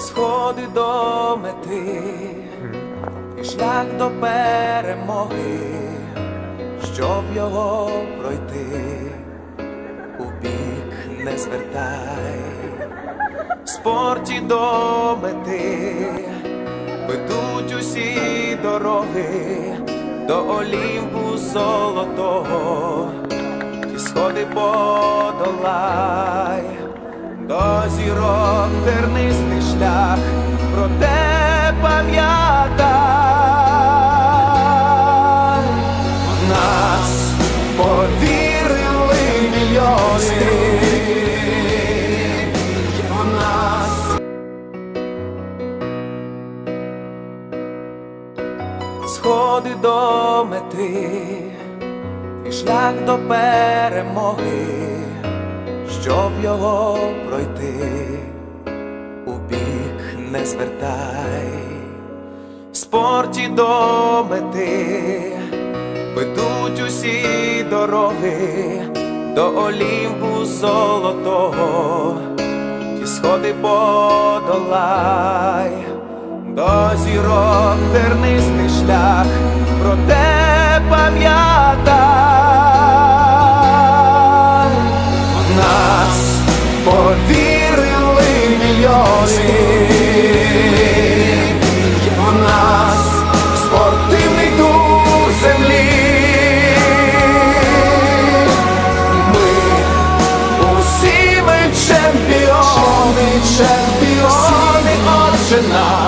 сходи до мети, і шлях до перемоги, щоб його пройти, у бік не звертай, спорті до мети, ведуть усі дороги. До Олімпу золотого, ті сходи подолай, до зірок шлях, проте пам'ятай, в нас повірили мільйони, сходи до мети, і шлях до перемоги, щоб його пройти, не звертай, в спорті до мети, ведуть усі дороги до Олімпу золотого, ті сходи подолай, до зірок тернистий шлях, проте пам'ятай. Отче, Отче наш,